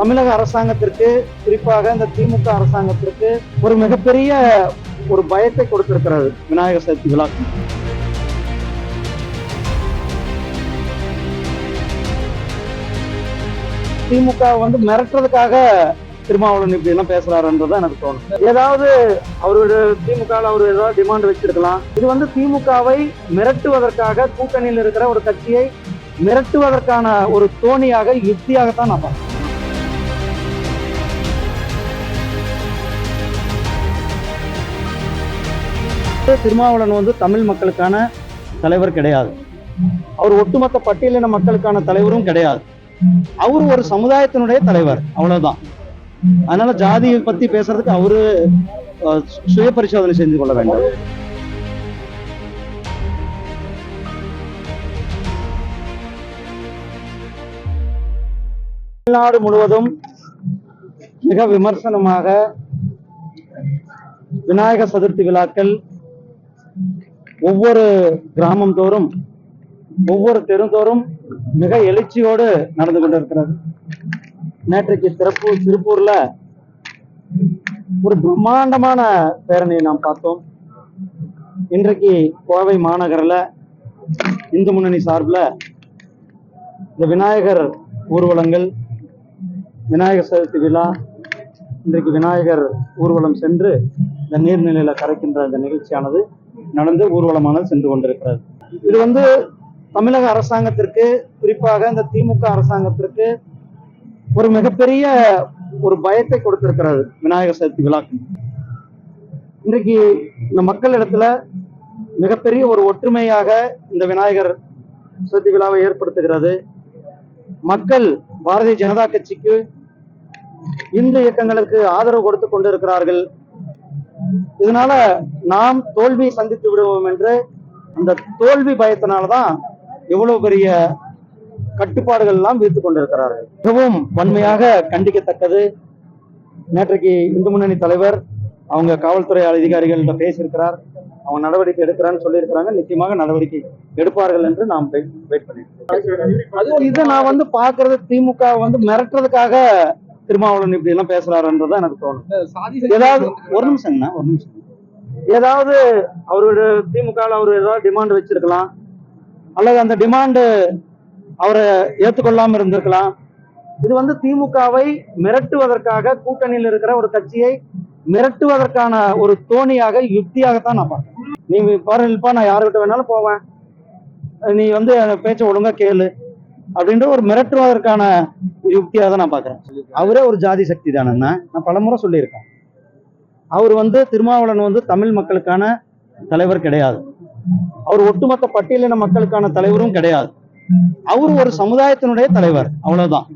தமிழக அரசாங்கத்திற்கு குறிப்பாக இந்த திமுக அரசாங்கத்திற்கு ஒரு மிகப்பெரிய ஒரு பயத்தை கொடுத்திருக்கிறது விநாயகர் சதுர்த்தி விழா. திமுக வந்து மிரட்டுறதுக்காக திருமாவளவன் இப்படி எல்லாம் பேசுறாருன்றது எனக்கு தோணும் ஏதாவது அவரோட திமுக அவர் ஏதாவது டிமாண்ட் வச்சிருக்கலாம். இது வந்து திமுகவை மிரட்டுவதற்காக கூட்டணியில் இருக்கிற ஒரு கட்சியை மிரட்டுவதற்கான ஒரு தோணியாக யுக்தியாகத்தான் நான் பார்க்கிறேன். திருமாவளவன் வந்து தமிழ் மக்களுக்கான தலைவர் கிடையாது. அவர் ஒட்டுமொத்த பட்டியலின மக்களுக்கான தலைவரும் கிடையாது. அவர் ஒரு சமுதாயத்தினுடைய தலைவர் அவ்வளவுதான். அதனால ஜாதியை பத்தி பேசுறதுக்கு அவரு சுய பரிசோதனை செஞ்சு கொள்ள வேண்டும். தமிழ்நாடு முழுவதும் மிக விமர்சனமாக விநாயகர் சதுர்த்தி விழாக்கள் ஒவ்வொரு கிராமம் தோறும் ஒவ்வொரு தெருந்தோறும் மிக எழுச்சியோடு நடந்து கொண்டிருக்கிறது. நேற்றைக்கு சிறப்பு திருப்பூர்ல ஒரு பிரம்மாண்டமான பேரணியை நாம் பார்த்தோம். இன்றைக்கு கோவை மாநகரில் இந்து முன்னணி சார்பில் இந்த விநாயகர் ஊர்வலங்கள் விநாயகர் சதுர்த்தி விழா இன்றைக்கு விநாயகர் ஊர்வலம் சென்று இந்த நீர்நிலையில் கரைக்கின்ற இந்த நிகழ்ச்சியானது. நடந்து ஊர்வலமானது சென்று கொண்டிருக்கிறது. இது வந்து தமிழக அரசாங்கத்திற்கு குறிப்பாக இந்த திமுக அரசாங்கத்திற்கு ஒரு மிகப்பெரிய ஒரு பயத்தை கொடுத்திருக்கிறது விநாயகர் சதுர்த்தி விழாக்கு இன்றைக்கு இந்த மக்கள் இடத்துல மிகப்பெரிய ஒரு ஒற்றுமையாக இந்த விநாயகர் சதுர்த்தி விழாவை ஏற்படுத்துகிறது. மக்கள் பாரதிய ஜனதா கட்சிக்கு இந்து இயக்கங்களுக்கு ஆதரவு கொடுத்து கொண்டிருக்கிறார்கள். இதனால நாம் தோல்வியை சந்தித்து விடுவோம் என்று அந்த தோல்வி பயத்தினால்தான் இவ்வளவு பெரிய கட்டுப்பாடுகள் எல்லாம் விதித்துக் கொண்டிருக்கிறார்கள். மிகவும் வன்மையாக கண்டிக்கத்தக்கது. நேற்றைக்கு இந்து முன்னணி தலைவர் அவங்க காவல்துறை அதிகாரிகள்கிட்ட பேசியிருக்கிறார். அவங்க நடவடிக்கை எடுக்கிறான்னு சொல்லியிருக்கிறாங்க. நிச்சயமாக நடவடிக்கை எடுப்பார்கள் என்று நாம் வெயிட் பண்ணிருக்கோம் இது நான் வந்து பாக்குறது திமுக வந்து மிரட்டுறதுக்காக திருமாவளவன் இப்படி எல்லாம் பேசுறாருன்றது எனக்கு தோணும் ஏதாவது ஒரு நிமிஷங்கண்ணா ஒரு நிமிஷம். ஏதாவது அவரோட திமுக அவர் ஏதாவது டிமாண்ட் வச்சிருக்கலாம். அல்லது அந்த டிமாண்டு அவரை ஏத்துக்கொள்ளாம இருந்திருக்கலாம். இது வந்து திமுகவை மிரட்டுவதற்காக கூட்டணியில் இருக்கிற ஒரு கட்சியை மிரட்டுவதற்கான ஒரு தோணியாக யுக்தியாகத்தான் நான் பார்க்கிறேன். நீ பாருப்பா நான் யாருக்கிட்ட வேணாலும் போவேன். நீ வந்து பேச்சை ஒழுங்கா கேளு. அப்படின்ற ஒரு மிரட்டுவதற்கான யுக்தியாக தான் நான் பார்க்கிறேன். அவரே ஒரு ஜாதி சக்தி தானேன்னா நான் பலமுறை சொல்லியிருக்கேன். அவர் வந்து திருமாவளவன் வந்து தமிழ் மக்களுக்கான தலைவர் கிடையாது. அவர் ஒட்டுமொத்த பட்டியலின மக்களுக்கான தலைவரும் கிடையாது. அவர் ஒரு சமுதாயத்தினுடைய தலைவர் அவ்வளவுதான்.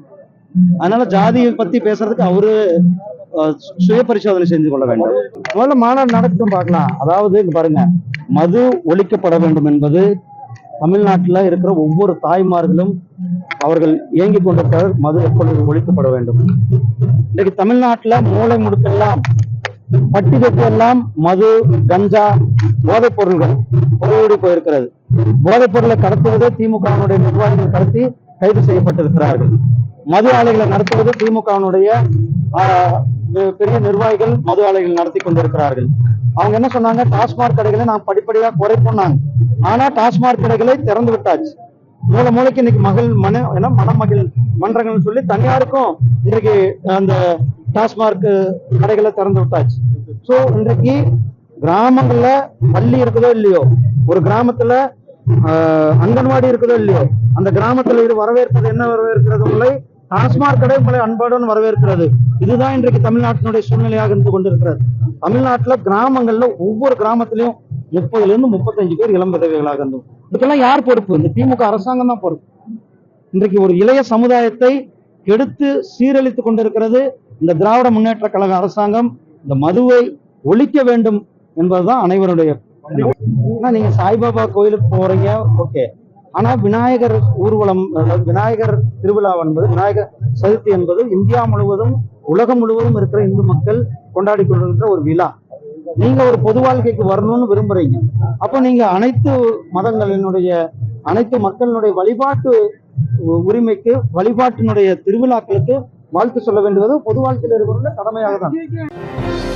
அதனால ஜாதியை பத்தி பேசுறதுக்கு அவரு சுய பரிசோதனை செஞ்சு கொள்ள வேண்டும். முதல்ல மாநாடு நடக்கட்டும் பார்க்கலாம். அதாவது பாருங்க மது ஒழிக்கப்பட வேண்டும் என்பது தமிழ்நாட்டுல இருக்கிற ஒவ்வொரு தாய்மார்களும் அவர்கள் இயங்கிக் கொண்டிருக்கிறார் மது எப்பொழுது ஒழிக்கப்பட வேண்டும். இன்றைக்கு தமிழ்நாட்டுல மூளை முடுக்கெல்லாம் பட்டி எல்லாம் மது கஞ்சா போதைப் பொருள்கள் ஓடி போயிருக்கிறது. போதைப் பொருளை கடத்துவது திமுகவினுடைய நிர்வாகிகள் கடத்தி கைது செய்யப்பட்டிருக்கிறார்கள். மது ஆலைகளை நடத்துவது திமுகவினுடைய பெரிய நிர்வாகிகள் மது ஆலைகள் நடத்தி கொண்டிருக்கிறார்கள். அவங்க என்ன சொன்னாங்க? டாஸ்மாக் கடைகளை நான் படிப்படியா குறைப்போம்னாங்க ஆனா டாஸ்மாக் கடைகளை திறந்து விட்டாச்சு. மூல மூளைக்கு இன்னைக்கு மகள் மன ஏன்னா மணமகள் மன்றங்கள்னு சொல்லி தனியாருக்கும் இன்றைக்கு அந்த டாஸ்மாக் கடைகளை திறந்து விட்டாச்சு. ஸோ இன்றைக்கு கிராமங்கள்ல பள்ளி இருக்குதோ இல்லையோ ஒரு கிராமத்துல அங்கன்வாடி இருக்குதோ இல்லையோ அந்த கிராமத்துல இது வரவேற்பது என்ன வரவேற்கிறது உங்களை டாஸ்மாக் கடை உங்களை அன்புடன் வரவேற்கிறது. இதுதான் இன்றைக்கு தமிழ்நாட்டினுடைய சூழ்நிலையாக இருந்து கொண்டிருக்கிறது. தமிழ்நாட்டுல கிராமங்கள்ல ஒவ்வொரு கிராமத்திலையும் முப்பதுல இருந்து முப்பத்தஞ்சு பேர் இளம் விதவைகளாக இருந்தோம் இதுக்கெல்லாம் யார் பொறுப்பு? இந்த திமுக அரசாங்கம் தான் பொறுப்பு. இன்றைக்கு ஒரு இளைய சமுதாயத்தை கெடுத்து சீரழித்துக் கொண்டிருக்கிறது இந்த திராவிட முன்னேற்ற கழக அரசாங்கம். இந்த மதுவை ஒழிக்க வேண்டும் என்பதுதான் அனைவருடைய நீங்க சாய்பாபா கோயிலுக்கு போறீங்க ஓகே. ஆனால் விநாயகர் ஊர்வலம் அதாவது விநாயகர் திருவிழா என்பது விநாயகர் சதுர்த்தி என்பது இந்தியா முழுவதும் உலகம் முழுவதும் இருக்கிற இந்து மக்கள் கொண்டாடி கொண்டிருக்கிற ஒரு விழா. நீங்க ஒரு பொது வாழ்க்கைக்கு வரணும்னு விரும்புறீங்க. அப்போ நீங்க அனைத்து மதங்களினுடைய அனைத்து மக்களினுடைய வழிபாட்டு உரிமைக்கு வழிபாட்டினுடைய திருவிழாக்களுக்கு வாழ்த்து சொல்ல வேண்டுவது பொது வாழ்க்கையில் இருக்கிற கடமையாக தான்